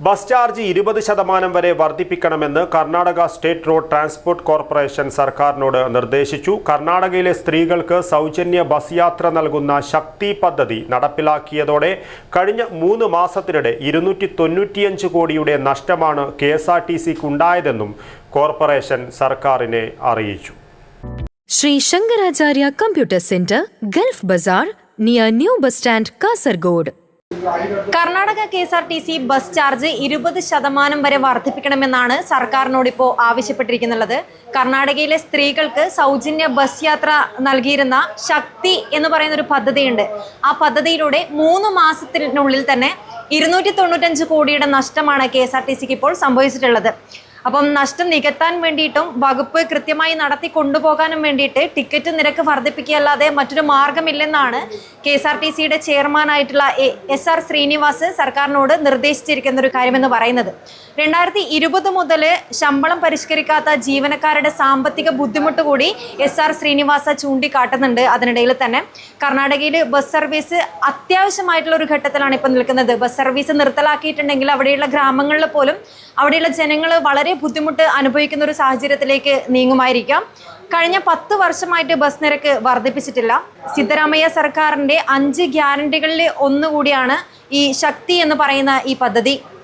Bus charge ഇരുപത് ശതമാനം വരെ വർദ്ധിപ്പിക്കണമെന്ന് Karnataka state road transport corporation സർക്കാരിനോട് നിർദ്ദേശിച്ചു കർണാടകയിലെ സ്ത്രീകൾക്ക് സൗജന്യ ബസ് യാത്ര നൽകുന്ന ശക്തി പദ്ധതി നടപ്പിലാക്കിയതോടെ കഴിഞ്ഞ മൂന്ന് മാസത്തിനിടെ ഇരുന്നൂറ്റി തൊണ്ണൂറ്റിയഞ്ച് കോടിയുടെ നഷ്ടമാണ് കെ എസ് ആർ ടി സിക്കുണ്ടായതെന്നും കോർപ്പറേഷൻ സർക്കാരിനെ അറിയിച്ചു Shri Shankaracharya computer centre Gulf Bazar near new bus stand Kasargod. Karnataka K S R T C bus charge ഇരുപത് ശതമാനം വരെ വർദ്ധിപ്പിക്കണമെന്നാണ് സർക്കാരിനോട് ഇപ്പോൾ ആവശ്യപ്പെട്ടിരിക്കുന്നുള്ളത്. കർണാടകയിലെ സ്ത്രീകൾക്ക് സൗജന്യ ബസ് യാത്ര നൽകിയിരുന്ന ശക്തി എന്ന് പറയുന്ന ഒരു പദ്ധതിയുണ്ട്. ആ പദ്ധതിയിലൂടെ മൂന്ന് മാസത്തിനുള്ളിൽ തന്നെ ഇരുന്നൂറ്റി തൊണ്ണൂറ്റഞ്ച് കോടിയുടെ നഷ്ടമാണ് കെ എസ് ആർ ടി സിക്ക് ഇപ്പോൾ സംഭവിച്ചിട്ടുള്ളത്. അപ്പം നഷ്ടം നികത്താൻ വേണ്ടിയിട്ടും വകുപ്പ് കൃത്യമായി നടത്തി കൊണ്ടുപോകാനും വേണ്ടിയിട്ട് ടിക്കറ്റ് നിരക്ക് വർദ്ധിപ്പിക്കുകയല്ലാതെ മറ്റൊരു മാർഗമില്ലെന്നാണ് കെ എസ് ആർ ടി സിയുടെ ചെയർമാനായിട്ടുള്ള എസ് ആർ ശ്രീനിവാസ് സർക്കാരിനോട് നിർദ്ദേശിച്ചിരിക്കുന്ന ഒരു കാര്യമെന്ന് പറയുന്നത്. രണ്ടായിരത്തി ഇരുപത് മുതൽ ശമ്പളം പരിഷ്കരിക്കാത്ത ജീവനക്കാരുടെ സാമ്പത്തിക ബുദ്ധിമുട്ട് കൂടി എസ് ആർ ശ്രീനിവാസ ചൂണ്ടിക്കാട്ടുന്നുണ്ട് അതിനിടയിൽ തന്നെ. കർണാടകയിൽ ബസ് സർവീസ് അത്യാവശ്യമായിട്ടുള്ള ഒരു ഘട്ടത്തിലാണ് ഇപ്പോൾ നിൽക്കുന്നത്. ബസ് സർവീസ് നിർത്തലാക്കിയിട്ടുണ്ടെങ്കിൽ അവിടെയുള്ള ഗ്രാമങ്ങളിൽ പോലും അവിടെയുള്ള ജനങ്ങൾ വളരെ ബുദ്ധിമുട്ട് അനുഭവിക്കുന്ന ഒരു സാഹചര്യത്തിലേക്ക് നീങ്ങുമായിരിക്കാം. കഴിഞ്ഞ പത്ത് വർഷമായിട്ട് ബസ് നിരക്ക് വർദ്ധിപ്പിച്ചിട്ടില്ല. സിദ്ധരാമയ്യ സർക്കാരിന്റെ അഞ്ച് ഗ്യാരണ്ടികളിൽ ഒന്നുകൂടിയാണ് ഈ ശക്തി എന്ന് പറയുന്ന ഈ പദ്ധതി.